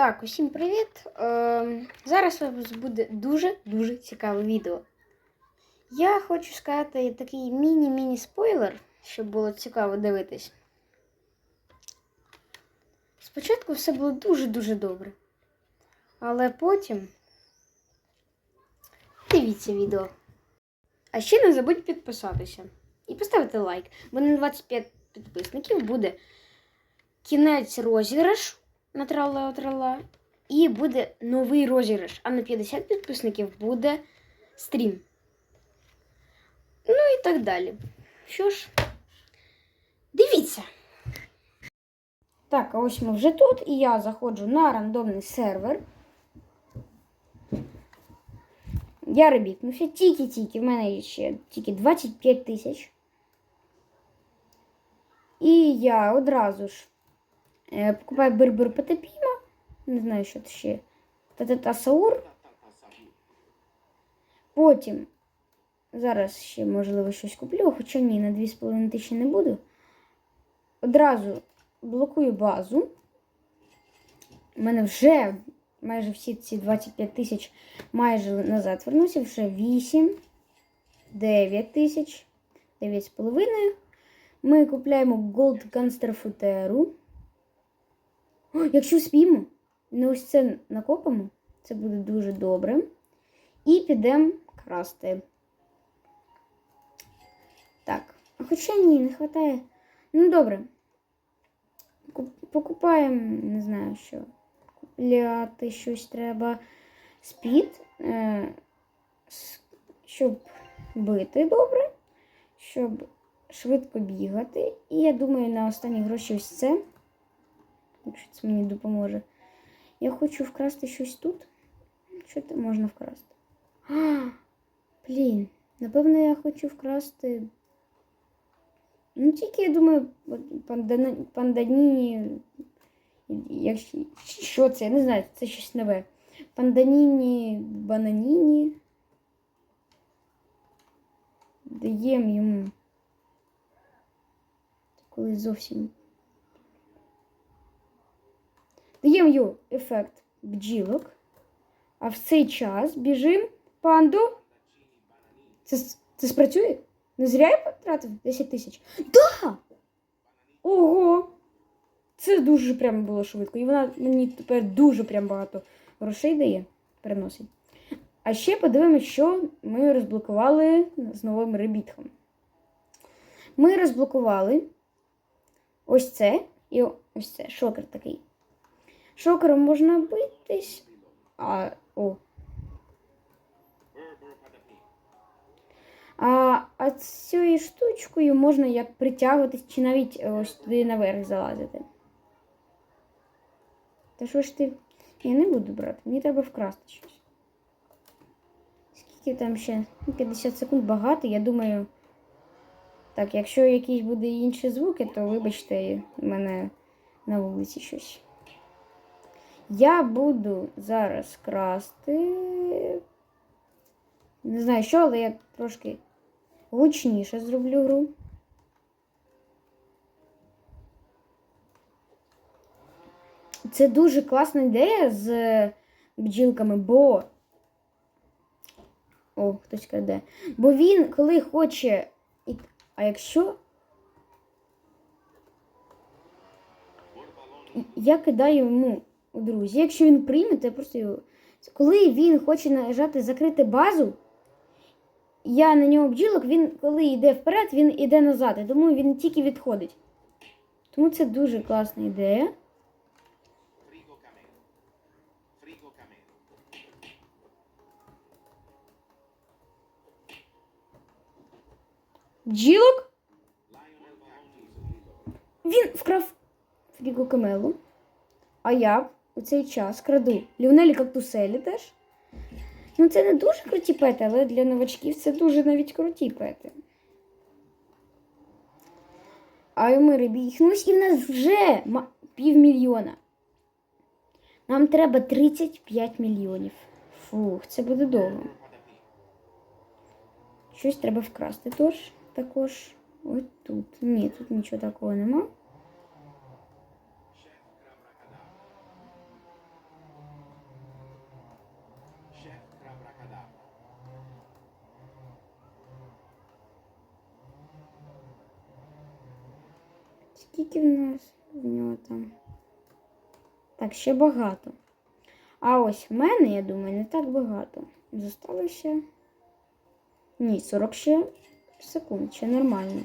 Так, усім привіт! Е, зараз у вас буде дуже-дуже цікаве відео. Я хочу сказати такий міні-міні спойлер, щоб було цікаво дивитись. Спочатку все було дуже-дуже добре. Але потім дивіться відео. А ще не забудь підписатися і поставити лайк, бо на 25 підписників буде кінець розіграшу на трала трала і буде новий розіграш. А на 50 підписників буде стрім. Ну і так далі. Що ж, дивіться. Так, а ось ми вже тут, і я заходжу на рандомний сервер. Я ребітнувся тільки-тільки. В мене ще тільки 25 тисяч. І я одразу ж покупаю Бербер Патепіма. Не знаю, що це ще. Татата Саур. Потім. Зараз ще, можливо, щось куплю, хоча ні, на 2,5 тисячі не буду. Одразу блокую базу. У мене вже майже всі ці 25 тисяч майже назад вернуся. Вже 8, 9 тисяч, 9,5. Ми купляємо Gold Gunster Futeru. О, якщо спіємо, не ось це накопимо, це буде дуже добре. І підемо красти. Так, хоча ні, не вистачає. Ну, добре. Покупаємо, не знаю що. Купляти щось треба. Спід, е, щоб бити добре, щоб швидко бігати. І я думаю, на останні гроші ось це. Якщо це мені допоможе. Я хочу вкрасти щось тут. Що там можна вкрасти? А, Блін, напевно, я хочу вкрасти. Ну, тільки, я думаю, пандані, панданіні. Якщо, що це? Я не знаю, це щось нове. Панданіні, бананіні. Даємо йому. Коли зовсім. Даємо ефект бджілок. А в цей час біжимо панду. Це, це спрацює? Не зря я потратив 10 тисяч. Да! Ого! Це дуже прямо було швидко. І вона мені тепер дуже прям багато грошей дає, переносить. А ще подивимось, що ми розблокували з новим ребітхом. Ми розблокували ось це і ось це шокер такий. Шокером можна битись. А, о. А, а цією штучкою можна як притягуватись, чи навіть ось туди наверх залазити. Та що ж ти. Я не буду брати, мені треба вкрасти щось. Скільки там ще? 50 секунд багато, я думаю. Так, якщо якісь буде інші звуки, то вибачте, в мене на вулиці щось. Я буду зараз красти. Не знаю що, але я трошки гучніше зроблю гру. Це дуже класна ідея з бджілками, бо. О, хтось краде. Бо він, коли хоче. А якщо. Я кидаю йому у друзі. Якщо він прийме, то я просто його. Коли він хоче нажати закрити базу, я на нього бджілок, він коли йде вперед, він йде назад. І тому він тільки відходить. Тому це дуже класна ідея. Бджілок? Він вкрав фріго камелу. А я у цей час краду Ліонелі кактуселі теж. Ну, це не дуже круті пети, але для новачків це дуже навіть круті пети. А ми рибіхнулись, і в нас вже півмільйона. Нам треба 35 мільйонів. Фух, це буде довго. Щось треба вкрасти тож, також. Ось тут. Ні, тут нічого такого нема. скільки в нас в нього там? Так, ще багато. А ось в мене, я думаю, не так багато. Зосталося. Ні, 40 ще секунд, ще нормально.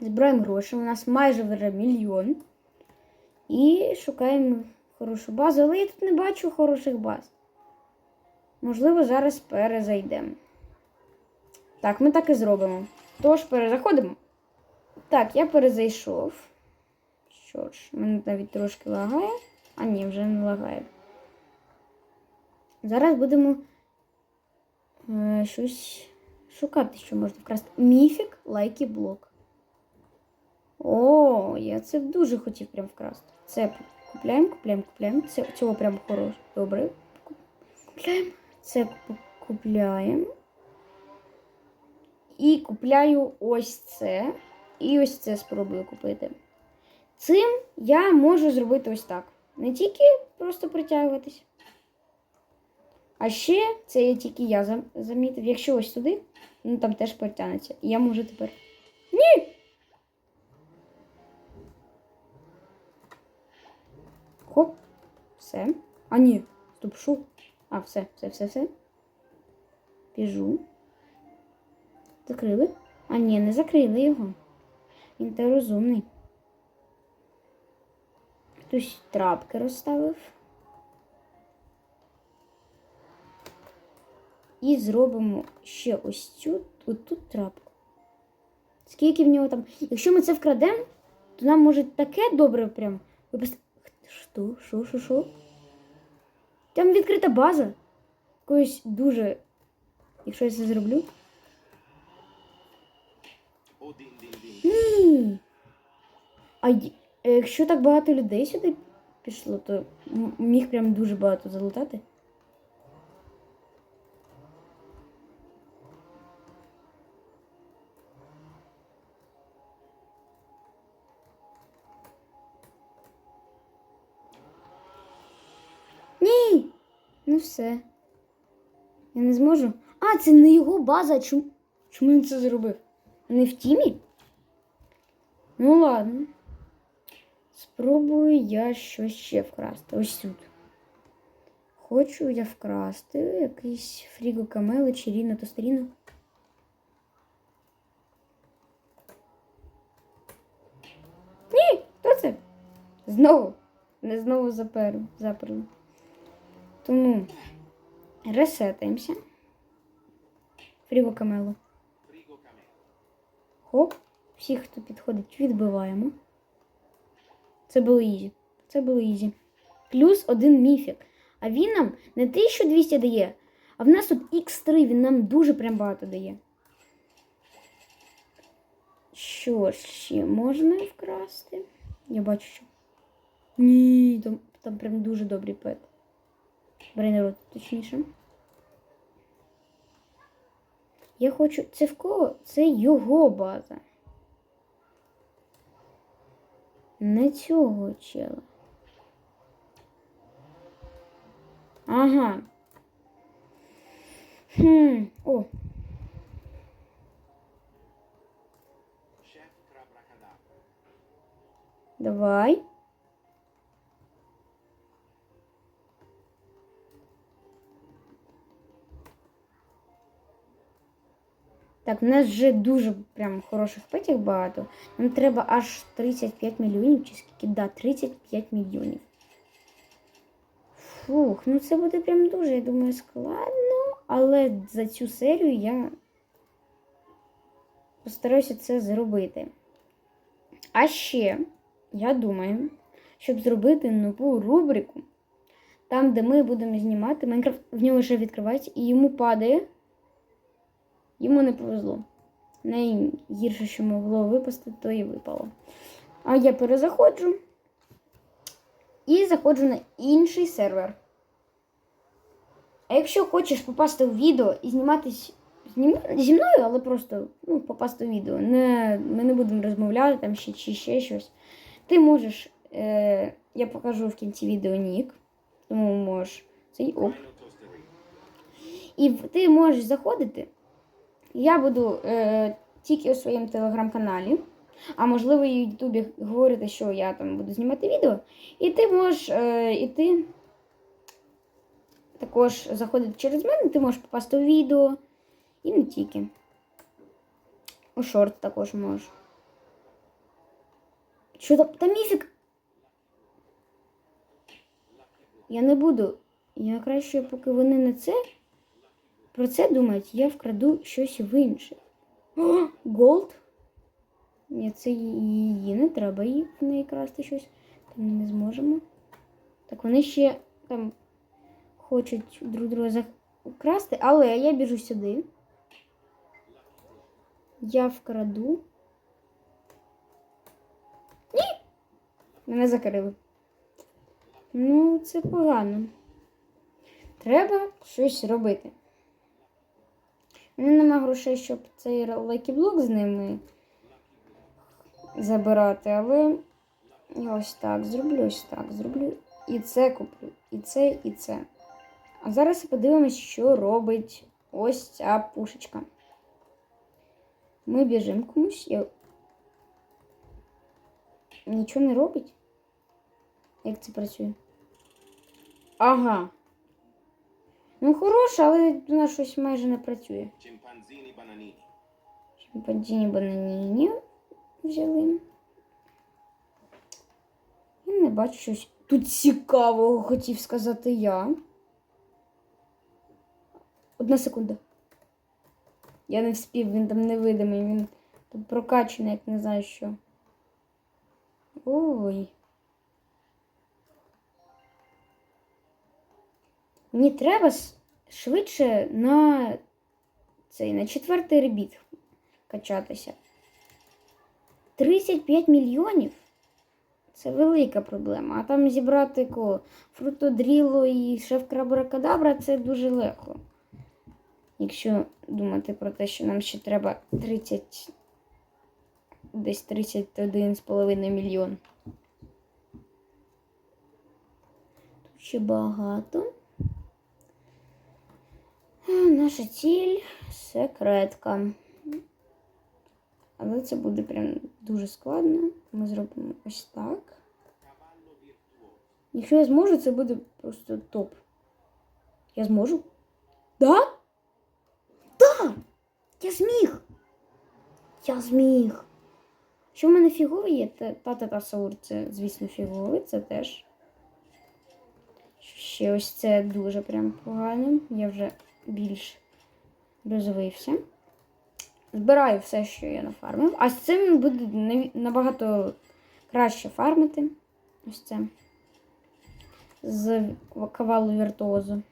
Збираємо гроші. У нас майже вже мільйон. І шукаємо хорошу базу, але я тут не бачу хороших баз. Можливо, зараз перезайдемо. Так, ми так і зробимо. Тож, перезаходимо. Так, я перезайшов. Що ж, мене навіть трошки лагає. А ні, вже не лагає. Зараз будемо е, щось шукати, що можна вкрасти. Міфік, лайки, блок. О, я це дуже хотів прям вкрасти. Це купляємо, купляємо, купляємо. Це, цього прям хороше. Добре. Купляємо. Це куп- купляємо. І купляю ось це. І ось це спробую купити. Цим я можу зробити ось так. Не тільки просто притягуватись. А ще це я тільки я замітив. Якщо ось сюди, ну там теж притягнеться. І я можу тепер. Ні! Хоп. Все. А ні. Стоп, що? А, все, все, все, все. Біжу. Закрили? А ні, не закрили його. Він та розумний. Хтось трапки розставив. І зробимо ще ось цю отут трапку. Скільки в нього там. Якщо ми це вкрадемо, то нам може таке добре прям. випасти. Що? Що, що, що? Там відкрита база. Якоїсь дуже. Якщо я це зроблю. Ні. А якщо так багато людей сюди пішло, то міг прям дуже багато залутати. Ні. Ну все. Я не зможу. А, це не його база. Чому, чому він це зробив? Не в тімі? Ну ладно. Спробую я щось ще вкрасти. Ось тут. Хочу я вкрасти якийсь фріго камело чи ріно тостеріно. Ні, хто це? Знову. Не знову заперли. заперли. Тому ресетаємося. Фріго камело. Хоп. Всіх, хто підходить, відбиваємо. Це було ізі. Це було ізі. Плюс один міфік. А він нам не 1200 дає, а в нас тут Х3, він нам дуже прям багато дає. Що ще можна вкрасти? Я бачу, що. Ні, там, там прям дуже добрий пет. Брейнерот, точніше. Я хочу. Це в кого? Це його база. Не цього чела. Ага. Хм. О, давай. Так, в нас вже дуже прям хороших петів багато. Нам треба аж 35 мільйонів, чи скільки? Да, 35 мільйонів. Фух, ну це буде прям дуже, я думаю, складно. Але за цю серію я постараюся це зробити. А ще, я думаю, щоб зробити нову рубрику, там, де ми будемо знімати, Майнкрафт в нього вже відкривається, і йому падає. Йому не повезло. Найгірше, що могло випасти, то і випало. А я перезаходжу і заходжу на інший сервер. А якщо хочеш попасти в відео і зніматись знім... зі мною, але просто ну, попасти в відео, не... ми не будемо розмовляти там ще чи ще щось. Ти можеш, е... я покажу в кінці відео нік, тому можеш цей оп. І ти можеш заходити. Я буду е, тільки у своєму телеграм-каналі. А можливо, і в Ютубі говорите, що я там буду знімати відео. І ти можеш е, і також заходити через мене, ти можеш попасти у відео. І не тільки. У шорт також можеш. Що там? Та міфік. Я не буду. Я краще, поки вони не це. Про це думають, я вкраду щось в інше. О, Голд. Ні, це її не треба її в неї красти щось. Там ми не зможемо. Так вони ще там хочуть друг друга украсти, але я біжу сюди. Я вкраду. Ні! Мене закрили. Ну, це погано. Треба щось робити. Мене нема грошей, щоб цей лайкіблок з ними забирати, але я ось так зроблю, ось так зроблю. І це куплю, і це, і це. А зараз подивимось, що робить ось ця пушечка. Ми біжимо комусь. Я... Нічого не робить? Як це працює? Ага. Ну, хороше, але вона щось майже не працює. Chimpanzini bananini. Шимпанзіні бананіні взяли. Я не бачу щось тут цікавого, хотів сказати я. Одна секунда. Я не вспів, він там невидимий, він там прокачаний, як не знаю що. Ой. Мені треба швидше на цей на четвертий ребіт качатися. 35 мільйонів це велика проблема. А там зібрати кого? Фрутодріло і шеф-крабракадабра це дуже легко. Якщо думати про те, що нам ще треба 30, десь 31,5 мільйон. Тут ще багато. А, Наша ціль секретка. Але це буде прям дуже складно. Ми зробимо ось так. Якщо я зможу, це буде просто топ. Я зможу? Да? Да! Я зміг! Я зміг! Що в мене фіговий є? Та- Та-та-та-саур, це, звісно, фіговий, це теж. Ще ось це дуже прям погано. Я вже більш розвився. Збираю все, що я нафармив. А з цим буде набагато краще фармити. Ось це. З кавалу віртуозу.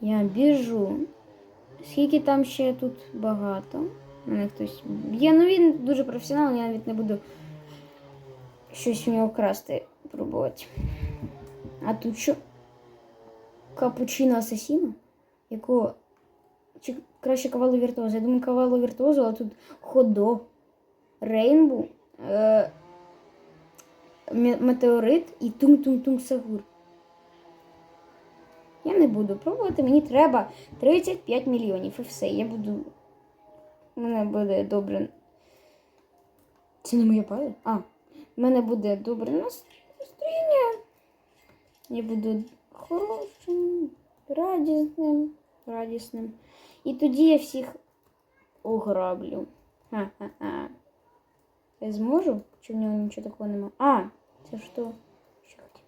Я біжу. Скільки там ще тут багато. Мене хтось б'є. Ну він дуже професіонал, я навіть не буду щось у нього красти пробувати. А тут що? Капучино асасіно? Якого? Чи краще кавалу віртуозу? Я думаю, кавалу віртуозу, а тут ходо, рейнбу, е, метеорит і тунг-тунг-тунг сагур. Я не буду пробувати, мені треба 35 мільйонів і все. Я буду. У мене буде добре. Це не моя пара? А, в мене буде добре настроєння. Я буду хорошим, радісним, радісним. І тоді я всіх ограблю. Ха-ха-ха. Я зможу? Чи в нього нічого такого немає? А, це що? Що хотів?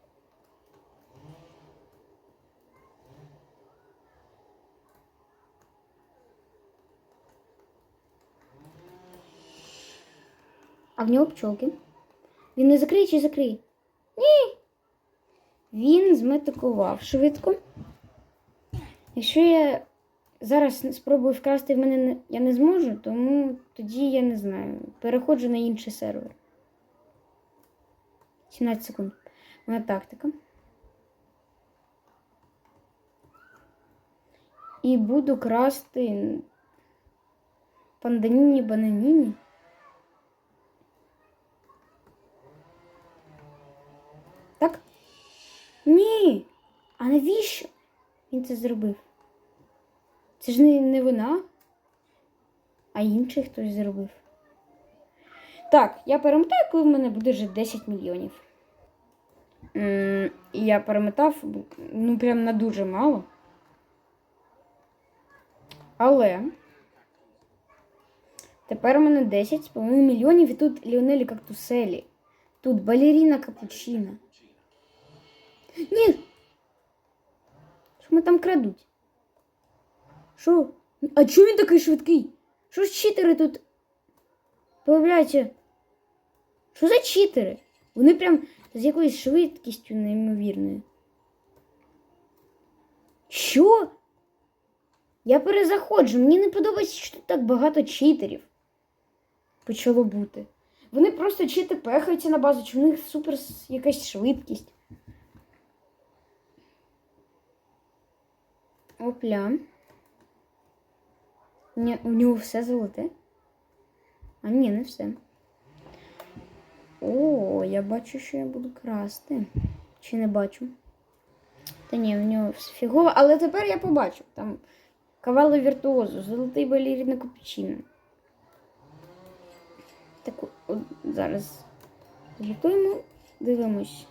А в нього пчолки. Він не закриє чи закриє? Ні. Він зметикував швидко. Якщо я зараз спробую вкрасти в мене не- я не зможу, тому тоді я не знаю. Переходжу на інший сервер. 17 секунд. Моя тактика. І буду красти панданіні бананіні. Так? Ні. А навіщо він це зробив? Це ж не, не вона. А інший хтось зробив. Так, я перемотаю, коли в мене буде вже 10 мільйонів. І Я перемотав, ну, прям на дуже мало. Але тепер у мене 10,5 мільйонів і тут Ліонелі Кактуселі. Тут балеріна Капучина. Ні! Ми там крадуть? Що? А чого він такий швидкий? Що ж читери тут появляються? Що за читери? Вони прям з якоюсь швидкістю неймовірною. Що? Я перезаходжу. Мені не подобається, що тут так багато читерів. Почало бути. Вони просто чити пехаються на базу, чи в них супер якась швидкість. Опля. Ні, у нього все золоте. А ні, не все. О, я бачу, що я буду красти. Чи не бачу? Та ні, в нього все фігово, але тепер я побачу. Там кавало віртуозу, золотий балеріна капучино. Так, от зараз готуємо, дивимось.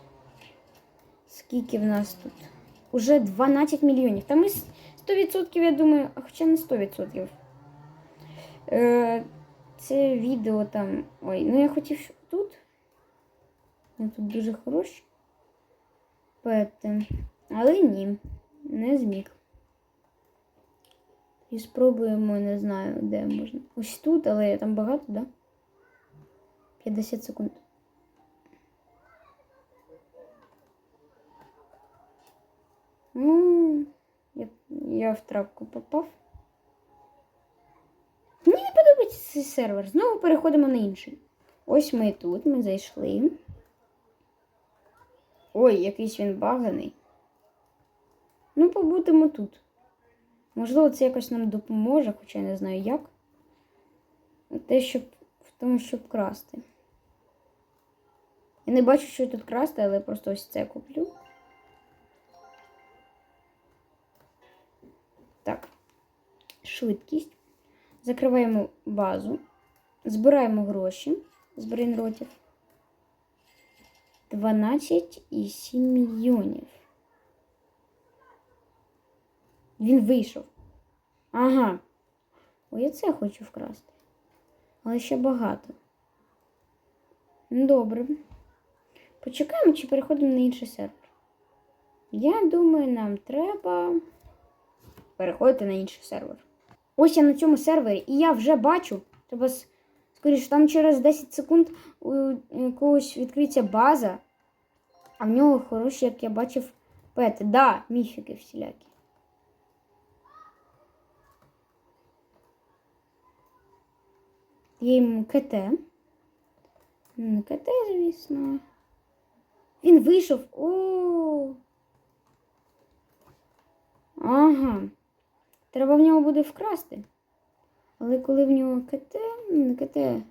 Скільки в нас тут? Уже 12 мільйонів. Та ми 100%, я думаю, а хоча не 100%. Е, це відео там. Ой, ну я хотів щоб тут. Ну, тут дуже хороші пети. Але ні, не зміг. І спробуємо, не знаю, де можна. Ось тут, але там багато, да? 50 секунд. Ну, я, в трапку попав. Мені не подобається цей сервер. Знову переходимо на інший. Ось ми тут, ми зайшли. Ой, якийсь він баганий. Ну, побудемо тут. Можливо, це якось нам допоможе, хоча я не знаю як. Те, щоб в тому, щоб красти. Я не бачу, що тут красти, але просто ось це куплю. Швидкість. Закриваємо базу. Збираємо гроші з брейнротів. 12,7 мільйонів. Він вийшов. Ага. Ой, я це хочу вкрасти. Але ще багато. Ну, Добре. Почекаємо чи переходимо на інший сервер. Я думаю, нам треба переходити на інший сервер. Ось я на цьому сервері, і я вже бачу. Треба скоріше, там через 10 секунд у когось відкриється база, а в нього хороші, як я бачив, пети. Да, міфіки всілякі. Є йому КТ. Не КТ, звісно. Він вийшов. О. Ага. Треба в нього буде вкрасти. Але коли в нього КТ, ну, не КТ,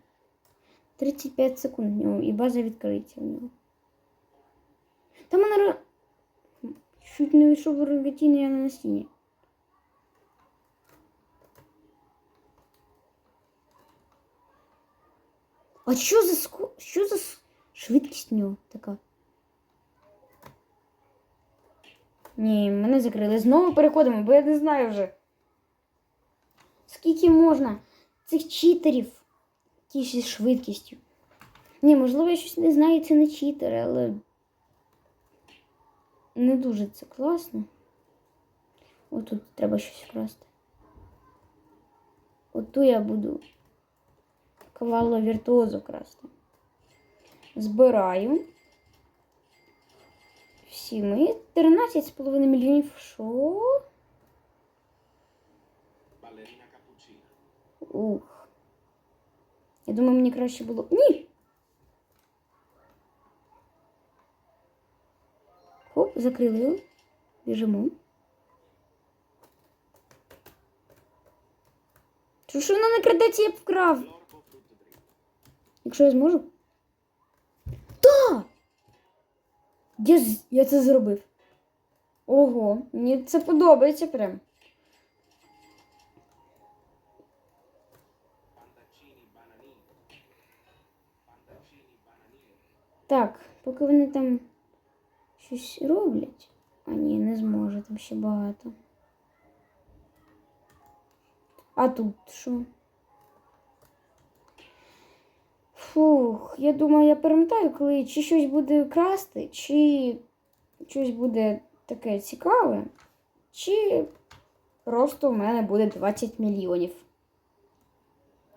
35 секунд в нього і база відкриється в нього. Та мене чуть не вийшов рогатіння я на стіні. А що за ску... що за швидкість в нього така? Ні, мене закрили. Знову переходимо, бо я не знаю вже. Скільки можна цих читерів ті зі швидкістю? Ні, можливо, я щось не знаю, це не читери, але не дуже це класно. Отут треба щось вкрасти. Оту я буду кавало віртуозу красти. Збираю. Всі ми 13,5 мільйонів. Що? Ух. Я думаю, мені краще було. Ні! Хоп, закрили його. Біжимо. Що ж вона не крадеться, я б вкрав. Якщо я зможу. Та! Я, я це зробив. Ого, мені це подобається прям. Так, поки вони там щось роблять. А ні, не зможу, там ще багато. А тут що? Фух, я думаю, я перемотаю, коли чи щось буде красти, чи щось буде таке цікаве, чи просто в мене буде 20 мільйонів.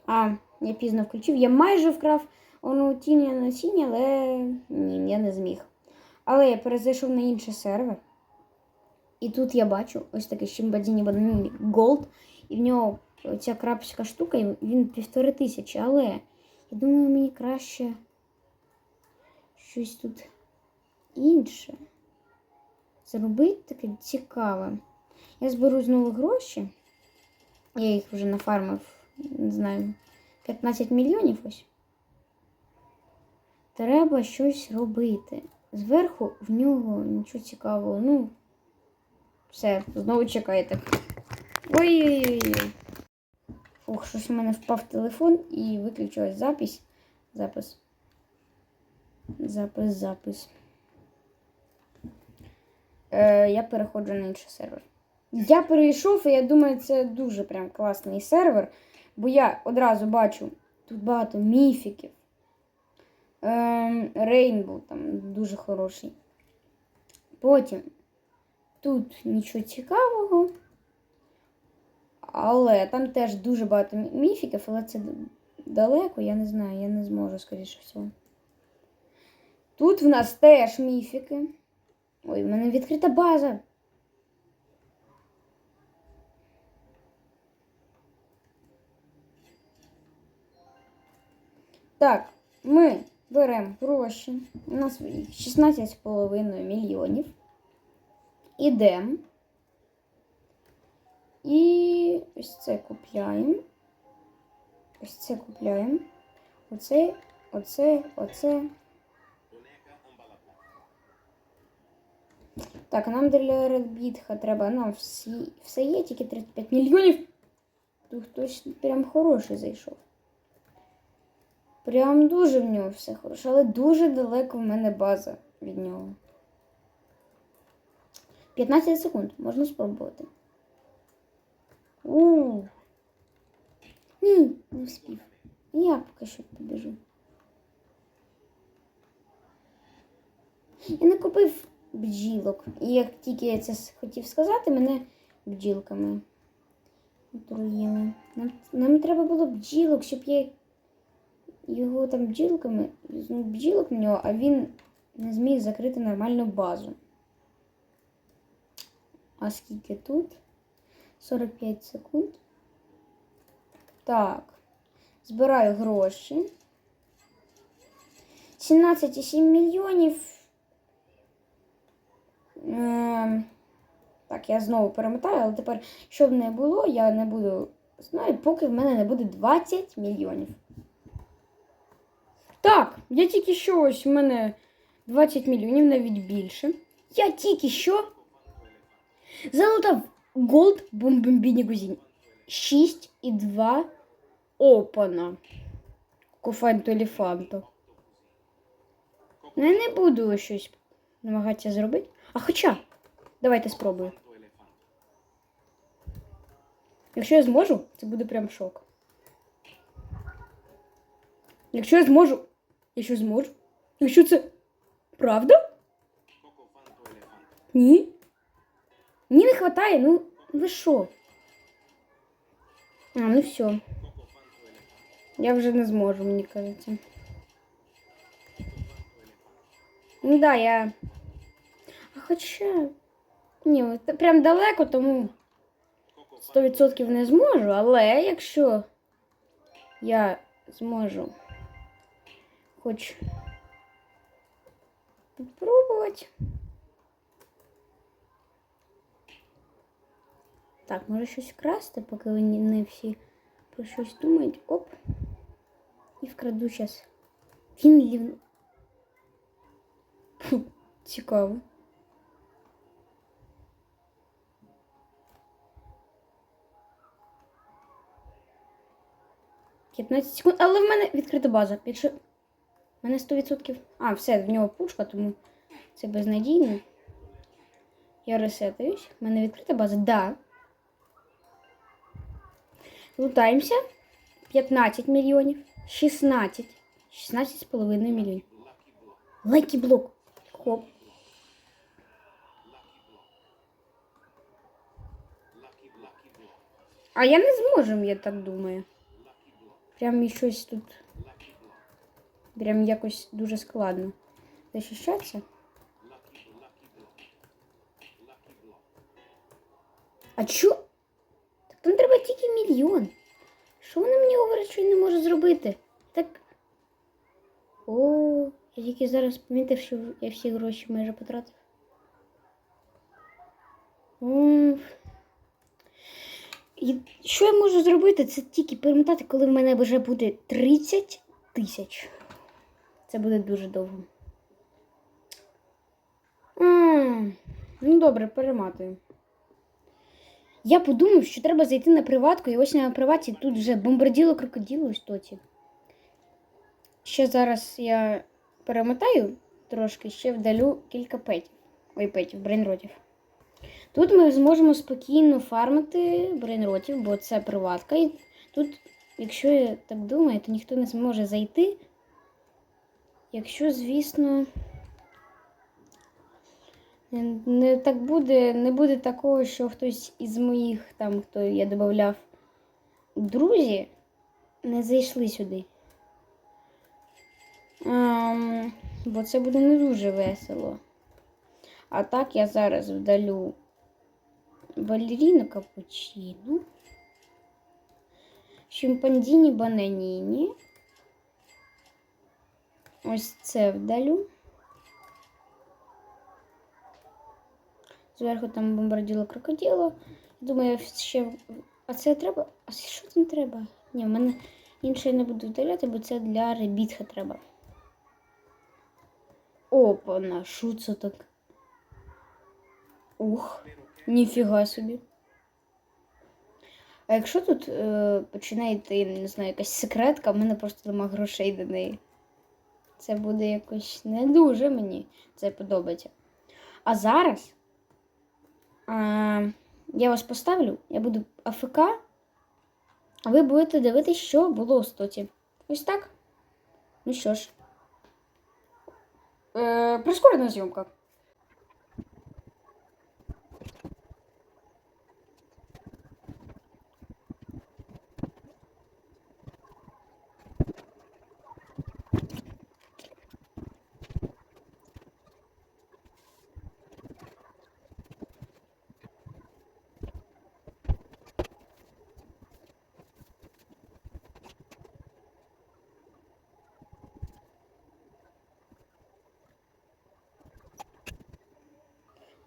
А, я пізно включив. Я майже вкрав ону тіння насіння, але ні, я не зміг. Але я перезайшов на інший сервер. І тут я бачу ось такий Шимбадіні Банані Голд. І в нього ця крапська штука, і він півтори тисячі. Але я думаю, мені краще щось тут інше. Зробити таке цікаве. Я зберу знову гроші. Я їх вже нафармив, не знаю, 15 мільйонів ось. Треба щось робити. Зверху в нього нічого цікавого. Ну, все, знову чекайте. Ой-ой-ой. Ох, щось у мене впав телефон і виключилась запись. Запис. Запис, запис. Е, я переходжу на інший сервер. Я перейшов, і я думаю, це дуже прям класний сервер, бо я одразу бачу тут багато міфіків. Ем, Рейнбоу там дуже хороший. Потім тут нічого цікавого. Але там теж дуже багато міфіків, але це далеко, я не знаю, я не зможу, скоріше всього. Тут в нас теж міфіки. Ой, в мене відкрита база. Так, ми беремо гроші. У нас 16,5 мільйонів. Ідемо. І ось це купляємо. Ось це купляємо. Оце, оце, оце. Так, нам для Редбітха треба. Нам всі, все є, тільки 35 мільйонів. Тут хтось прям хороший зайшов. Прям дуже в нього все хороше, але дуже далеко в мене база від нього. 15 секунд, можна спробувати. У. Ні, не вспів. Я поки що побіжу. Я не купив бджілок. І як тільки я це хотів сказати, мене бджілками отруїли. Нам, нам треба було бджілок, щоб я його там бджілками, ну, бджілок на нього, а він не зміг закрити нормальну базу. А скільки тут? 45 секунд. Так. Збираю гроші. 17,7 мільйонів. Ем, так, я знову перемотаю, але тепер, щоб не було, я не буду знаю, поки в мене не буде 20 мільйонів. Так, я тільки що ось в мене 20 мільйонів, навіть більше. Я тільки що залутав Gold Бомбомбіні Гузінь. 6,2 опана. Кофанту елефанту. Ну, я не буду щось намагатися зробити. А хоча, давайте спробую. Якщо я зможу, це буде прям шок. Якщо я зможу. Якщо зможу. Якщо це правда? Ні. Мені не вистачає, ну ви що? А, ну все. Я вже не зможу, мені кажеться. Ну да, я. А хоча. Ні, прям далеко, тому Coco fanto 100% не зможу, але якщо я зможу хоч попробувати. Так, може щось вкрасти, поки ви не не всі про щось думають. Оп. І вкраду зараз. Він лів. Цікаво. П'ятнадцять секунд, але в мене відкрита база. Якщо. Мене 100%. А, все, в нього пушка, тому це безнадійно. Я ресетуюсь. У мене відкрита база. Да. Лутаємося. 15 мільйонів. 16. 16,5 мільйонів. Лакі блок. Хоп. А я не зможу, я так думаю. Прям щось тут. Прям якось дуже складно. Захищатися. А чо? Так там треба тільки мільйон. Що вона мені говорить, що я не можу зробити? Так. О, я тільки зараз помітив, що я всі гроші майже потратив. І що я можу зробити? Це тільки перемотати, коли в мене вже буде 30 тисяч. Це буде дуже довго. М, Ну добре, перематую. Я подумав, що треба зайти на приватку, і ось на приваті тут вже бомбарділо крокодило ось тоті. Ще зараз я перемотаю трошки, ще вдалю кілька петів. Ой, петів, брейнротів. Тут ми зможемо спокійно фармити брейнротів, бо це приватка. І тут, якщо я так думаю, то ніхто не зможе зайти. Якщо, звісно, не, так буде, не буде такого, що хтось із моїх, там, хто я додавав друзі, не зайшли сюди. Ем, бо це буде не дуже весело. А так я зараз вдалю балеріну капучино, шимпанзіні бананіні. Ось це вдалю. Зверху там бомбарділо крокодило. Думаю, ще. А це треба. А що там треба? Ні, в мене інше я не буду вдаляти, бо це для ребітха треба. Опа, що це так? Ух, ніфіга собі. А якщо тут е, починає йти, не знаю, якась секретка, в мене просто нема грошей до неї. Це буде якось не дуже мені це подобається. А зараз а, я вас поставлю, я буду АФК, а ви будете дивитися, що було у стоті. Ось так. Ну що ж. Е, прискорена зйомка.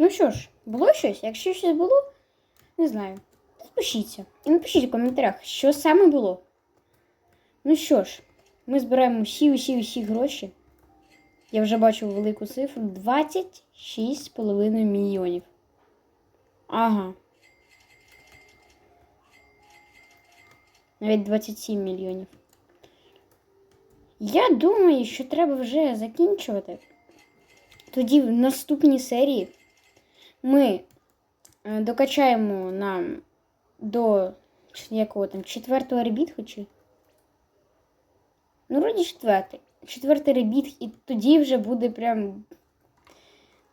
Ну що ж, було щось? Якщо щось було, не знаю. Спишіться. І напишіть в коментарях, що саме було. Ну що ж, ми збираємо всі усі усі гроші. Я вже бачу велику цифру 26,5 мільйонів. Ага. Навіть 27 мільйонів. Я думаю, що треба вже закінчувати. Тоді в наступній серії ми е, докачаємо нам до якого там четвертого ребіт чи? Ну, вроді четвертий. Четвертий ребіт, і тоді вже буде прям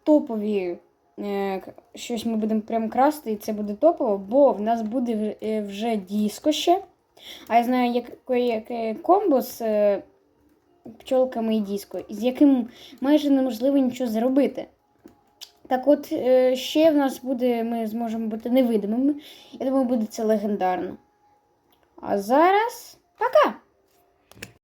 топові. е, Щось ми будемо прям красти, і це буде топово, бо в нас буде е, вже диско ще. А я знаю, яке, яке комбо з е, пчолками і диско, з яким майже неможливо нічого зробити. Так от, е, ще в нас буде, ми зможемо бути невидимими. Я думаю, буде це легендарно. А зараз пока!